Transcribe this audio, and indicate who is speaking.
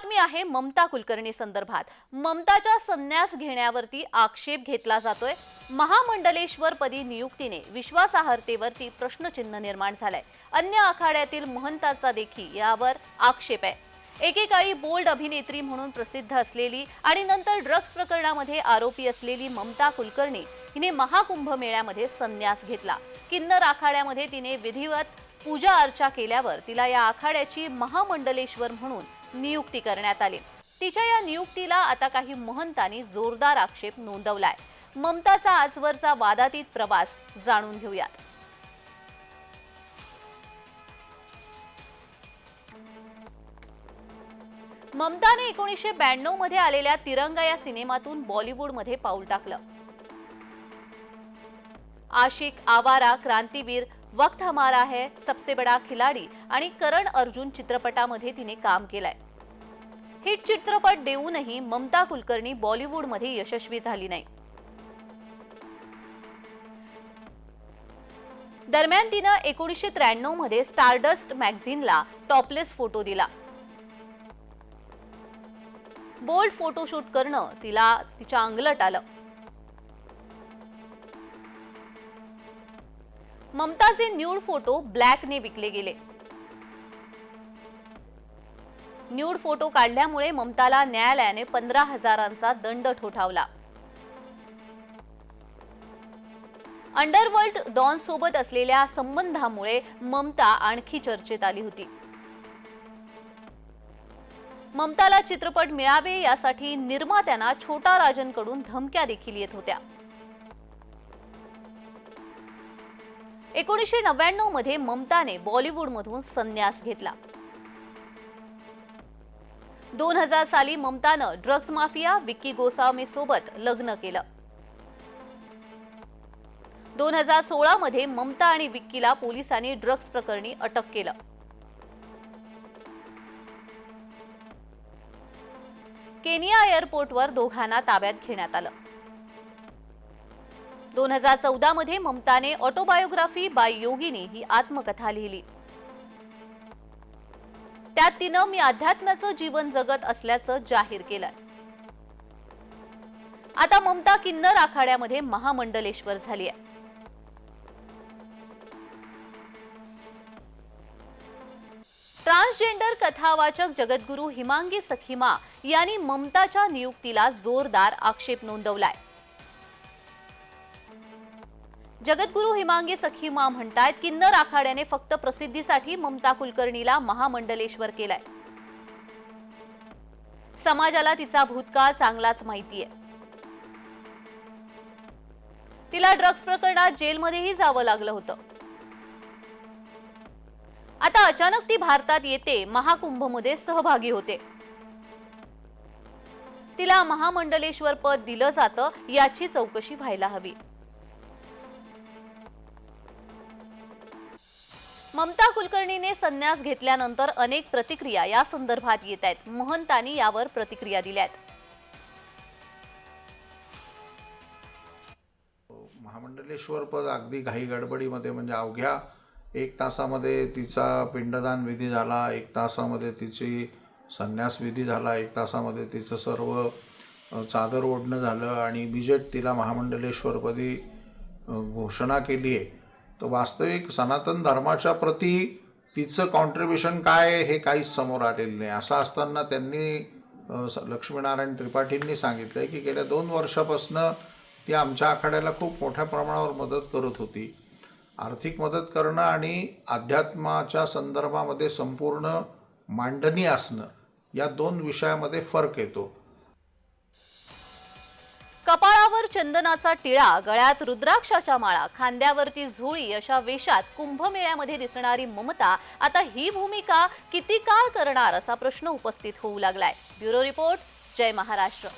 Speaker 1: बातमी आहे ममता कुलकर्णी संदर्भात. ममताच्या संन्यास घेण्यावरती आक्षेप घेतला जातोय. महामंडलेश्वर पदी नियुक्तीने विश्वासार्हतेवरती प्रश्नचिन्ह निर्माण झालंय. अन्य आखाड्यातील महंताचा देखील यावर आक्षेप आहे. एकेकाळी बोल्ड अभिनेत्री म्हणून प्रसिद्ध असलेली आणि नंतर ड्रग्ज प्रकरणामध्ये आरोपी असलेली ममता कुलकर्णी हिने महाकुंभ मेळ्यामध्ये संन्यास घेतला. किन्नर आखाड्यामध्ये तिने विधिवत पूजा अर्चा केल्यावर तिला या आखाड्याची महामंडलेश्वर म्हणून नियुक्ती करण्यात आली. तिच्या या नियुक्तीला आता काही महंतांनी जोरदार आक्षेप नोंदवलाय. ममताचा आजवरचा वादातीत प्रवास जाणून घेऊयात. ममताने एकोणीसशे ब्याण्णवमध्ये आलेल्या तिरंगा या सिनेमातून बॉलिवूडमध्ये पाऊल टाकलं. आशिक आवारा क्रांतीवीर वक्त हमारा है सबसे बडा खिलाडी आणि करण अर्जुन चित्रपटामध्ये तिने काम केलंय. हिट चित्रपट देऊनही ममता कुलकर्णी बॉलिवूडमध्ये यशस्वी झाली नाही. दरम्यान तिनं एकोणीसशे त्र्याण्णवमध्ये स्टारडस्ट मॅगझिनला टॉपलेस फोटो दिला. बोल्ड फोटोशूट करणं तिला तिच्या अंगलट आलं. ममताचे न्यूड फोटो ब्लॅकने विकले गेले. न्यूड फोटो काढल्यामुळे ममताला न्यायालयाने पंधरा हजारांचा दंड ठोठावला. अंडरवर्ल्ड डॉन सोबत असलेल्या संबंधामुळे ममता आणखी चर्चेत आली होती. ममताला चित्रपट मिळावे यासाठी निर्मात्यांना छोटा राजनकडून धमक्या देखील येत होत्या. एकोणीसशे नव्याण्णवमध्ये ममताने बॉलिवूडमधून संन्यास घेतला. दोन हजार साली ममतानं ड्रग्ज माफिया विक्की गोसावमे सोबत लग्न केलं. दोन हजार सोळामध्ये ममता आणि विक्कीला पोलिसांनी ड्रग्ज प्रकरणी अटक केलं. केनिया एअरपोर्टवर दोघांना ताब्यात घेण्यात आलं. दोन हजार चौदामध्ये ममताने ऑटोबायोग्राफी बाय योगिनी ही आत्मकथा लिहिली. त्यात तिनं मी अध्यात्माचं जीवन जगत असल्याचं जाहीर केलंय. आता ममता किन्नर आखाड्यामध्ये महामंडलेश्वर झाली आहे. ट्रान्सजेंडर कथावाचक जगद्गुरू हिमांगी सखीमा यांनी ममताच्या नियुक्तीला जोरदार आक्षेप नोंदवलाय. जगद्गुरू हिमांगी सखीमा म्हणतायत किन्नर आखाड्याने फक्त प्रसिद्धीसाठी ममता कुलकर्णीला महामंडलेश्वर केलाय. समाजाला तिचा भूतकाळ चांगलाच माहितीये. तिला ड्रग्ज प्रकरणात जेलमध्येही जावं लागलं होतं. आता अचानक ती भारतात येते महाकुंभमध्ये सहभागी होते. तिला महामंडलेश्वर पद दिलं जातं याची चौकशी व्हायला हवी. ममता कुलकर्णीने संन्यास घेतल्यानंतर अनेक प्रतिक्रिया या संदर्भात येत आहेत. महंतांनी यावर प्रतिक्रिया दिल्या आहेत
Speaker 2: महामंडलेश्वर पद अगदी घाई गडबडीमध्ये म्हणजे अवघ्या एक तासामध्ये तिचा पिंडदान विधी झाला एक तासामध्ये तिची संन्यास विधी झाला एक तासामध्ये तिचं सर्व चादर ओढणं झालं आणि बिजेट तिला महामंडलेश्वरपदी घोषणा केली आहे तर वास्तविक सनातन धर्माच्या प्रती तिचं कॉन्ट्रीब्युशन काय हे काहीच समोर आलेलं नाही. असं असताना त्यांनी स- लक्ष्मीनारायण त्रिपाठींनी सांगितलं की गेल्या दोन वर्षापासनं ती आमच्या आखाड्याला खूप मोठ्या प्रमाणावर मदत करत होती. आर्थिक मदत करणं आणि अध्यात्माच्या संदर्भामध्ये संपूर्ण मांडणी असणं या दोन विषयामध्ये फरक येतो.
Speaker 1: चंदनाचा टिळा गळ्यात रुद्राक्षाच्या माळा खांद्यावरती झोळी अशा वेशात कुंभमेळ्यामध्ये दिसणारी ममता आता ही भूमिका किती काळ करणार असा प्रश्न उपस्थित होऊ लागलाय. ब्युरो रिपोर्ट जय महाराष्ट्र.